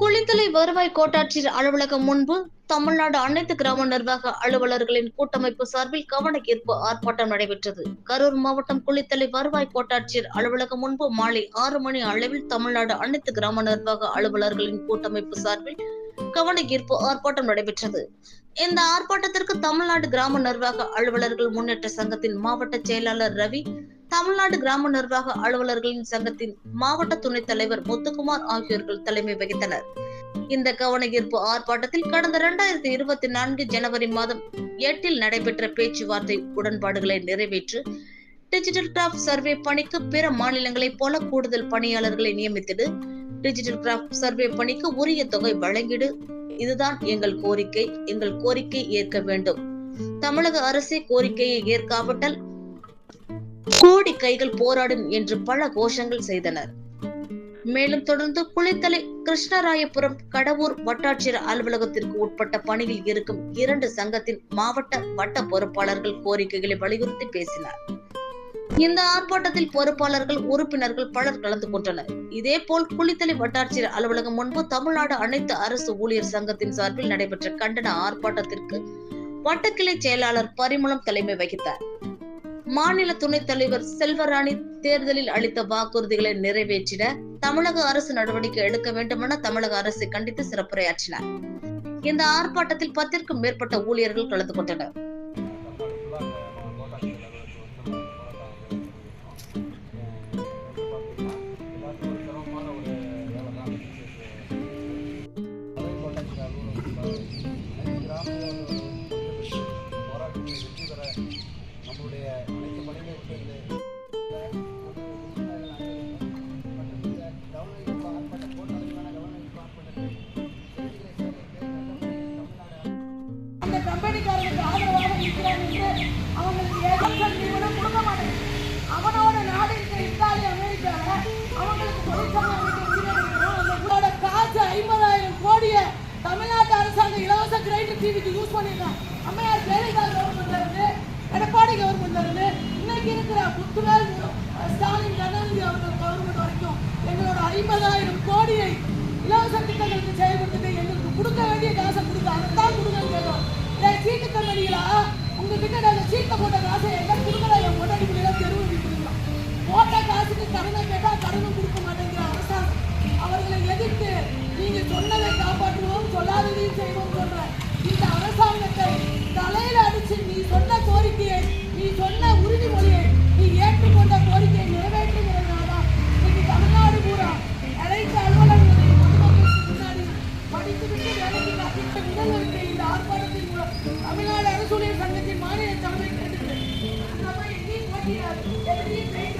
குளித்தலை வருவாய் கோட்டாட்சியர் அலுவலகம் முன்பு தமிழ்நாடு அனைத்து கிராம நிர்வாக அலுவலர்களின் கூட்டமைப்பு சார்பில் கவன ஈர்ப்பு ஆர்ப்பாட்டம் நடைபெற்றது. கரூர் மாவட்டம் குளித்தலை வருவாய் கோட்டாட்சியர் அலுவலகம் முன்பு மாலை ஆறு மணி அளவில் தமிழ்நாடு அனைத்து கிராம நிர்வாக அலுவலர்களின் கூட்டமைப்பு சார்பில் கவன ஈர்ப்பு ஆர்ப்பாட்டம் நடைபெற்றது. இந்த ஆர்ப்பாட்டத்திற்கு தமிழ்நாடு கிராம நிர்வாக அலுவலர்கள் முன்னேற்ற சங்கத்தின் மாவட்ட செயலாளர் ரவி தமிழ்நாடு கிராம நிர்வாக அலுவலர்களின் சங்கத்தின் மாவட்ட துணைத் தலைவர் முத்துக்குமார் ஆகியோர்கள் தலைமை வகித்தனர். இந்த கவன ஈர்ப்பு ஆர்ப்பாட்டத்தில் கடந்த இரண்டாயிரத்தி இருபத்தி நான்கு ஜனவரி மாதம் எட்டில் நடைபெற்ற பேச்சுவார்த்தை உடன்பாடுகளை நிறைவேற்று டிஜிட்டல் கிராஃப்ட் சர்வே பணிக்கு பிற மாநிலங்களைப் போல கூடுதல் பணியாளர்களை நியமித்திடு டிஜிட்டல் கிராஃப்ட் சர்வே பணிக்கு உரிய தொகை வழங்கிடு இதுதான் எங்கள் கோரிக்கை எங்கள் கோரிக்கை ஏற்க வேண்டும். தமிழக அரசே கோரிக்கையை ஏற்காவிட்டால் கோடி கைகள் போராடும் என்று பல கோஷங்கள் செய்தனர். மேலும் தொடர்ந்து குளித்தலை கிருஷ்ணராயபுரம் கடவுர் வட்டாட்சியர் அலுவலகத்திற்கு உட்பட்ட பணியில் இருக்கும் இரண்டு சங்கத்தின் மாவட்ட வட்ட பொறுப்பாளர்கள் கோரிக்கைகளை வலியுறுத்தி பேசினார். இந்த ஆர்ப்பாட்டத்தில் பொறுப்பாளர்கள் உறுப்பினர்கள் பலர் கலந்து கொண்டனர். இதே போல் குளித்தலை வட்டாட்சியர் அலுவலகம் முன்பு தமிழ்நாடு அனைத்து அரசு ஊழியர் சங்கத்தின் சார்பில் நடைபெற்ற கண்டன ஆர்ப்பாட்டத்திற்கு வட்டக்கிளை செயலாளர் பரிமளம் தலைமை வகித்தார். மாநில துணைத் தலைவர் செல்வராணி தேர்தலில் அளித்த வாக்குறுதிகளை நிறைவேற்றிட தமிழக அரசு நடவடிக்கை எடுக்க வேண்டுமென தமிழக அரசை கண்டித்து சிறப்புரையாற்றினார். இந்த ஆர்ப்பாட்டத்தில் பத்திற்கும் மேற்பட்ட ஊழியர்கள் கலந்து கொண்டனர். நம்முடைய அந்த கம்பெனிக்காரனுக்கு ஆதரவாக இருக்கிறான் என்று அவங்களுக்கு கொடுக்க மாட்டேங்குது அவனோட நாடு இருக்க இத்தாலி அமெரிக்காவில் அவங்களுக்கு தொழிற்சங்கம் உங்களோட காசு ஐம்பதாயிரம் கோடியை தமிழ்நாட்டு அரசாங்கம் இலவச கிரைண்டர் டிவிக்கு யூஸ் பண்ணியிருக்காங்க அம்மையார் ஜெயலலிதா ஐம்பதாயிரம் கோடியை இலவச திட்டங்களுக்கு செயல்பட்டு எங்களுக்கு கொடுக்க வேண்டிய காசை கொடுக்க அதைத்தான் கொடுக்க الله